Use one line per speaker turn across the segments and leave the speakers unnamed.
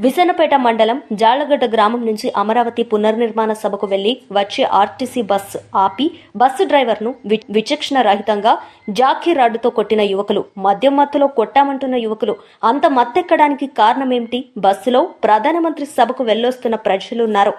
విసనపేట మండలం జాళ్ళగడ్డ గ్రామం నుంచి అమరావతి పునర్నిర్మాణ సభకు వెళ్ళి వచ్చే ఆర్టీసీ బస్సు ఆపి బస్సు డ్రైవర్ను వి- విచక్షణ రహితంగా జాకీ రాడ్డుతో కొట్టిన యువకులు మద్యం మత్తులో కొట్టామంటున్న యువకులు అంత మత్తెక్కడానికి కారణమేమిటి? బస్సులో ప్రధానమంత్రి సభకు వెళ్ళొస్తున్న ప్రజలున్నారు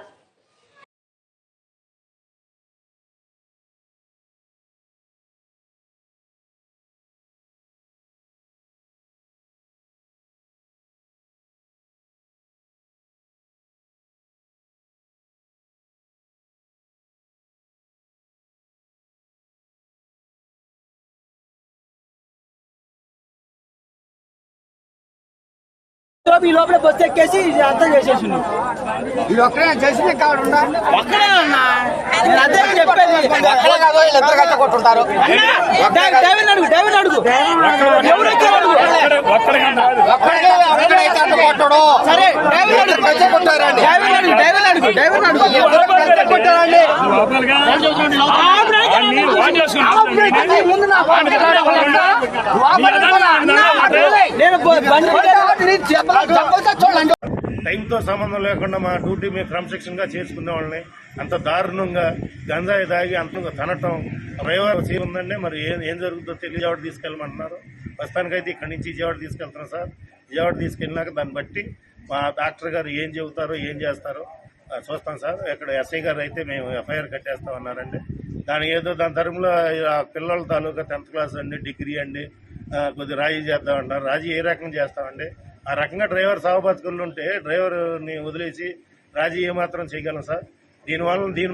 ఈ లోపల బస్సు ఎక్కేసి అంతా చేసేసిండు.
ఇది ఒక్కడే
ఒక్కడే అదే చెప్పేది.
ఒక్కడే కాదు వీళ్ళిద్దరు కలిసి కొట్టుంటారు
డ్రైవర్ అడుగు అడుగు. ఎవరు వచ్చారు అడుగు?
ఒక్కడే కొట్టడు.
సరే డ్రైవర్ని
ఇద్దరు
అడుగు
కొట్టారండి
డ్రైవర్ని అడుగు. అడుగు అడుగు
కొట్టారండి ముందు నా
టైంతో సంబంధం లేకుండా మా డ్యూటీ మేము క్రమశిక్షణగా చేసుకునే వాళ్ళని అంత దారుణంగా గంజాయి తాగి అంత తనటం డ్రైవర్ సీ ఉందండి. మరి ఏం ఏం జరుగుతుందో తెలియ విజయవాడ తీసుకెళ్ళమంటున్నారు. ప్రస్తుతానికైతే ఇక్కడి నుంచి విజయవాడ తీసుకెళ్తున్నాం సార్. విజయవాడ తీసుకెళ్ళినాక దాన్ని బట్టి మా డాక్టర్ గారు ఏం చెబుతారో ఏం చేస్తారో చూస్తాం సార్. ఇక్కడ ఎస్ఐ గారు అయితే మేము ఎఫ్ఐఆర్ కట్టేస్తామన్నారండి. దాని ఏదో దాని తరంలో ఆ పిల్లల తాలూకా టెన్త్ క్లాస్ అండి డిగ్రీ అండి కొద్దిగా కొద్ది రాజీ చేద్దామంటారు. రాజీ ఏ రకంగా చేస్తామండి? ఆ రకంగా డ్రైవర్ సాగు బతుకులు ఉంటే డ్రైవర్ని వదిలేసి రాజీ ఏమాత్రం చేయగలం సార్? దీనివల్ల దీని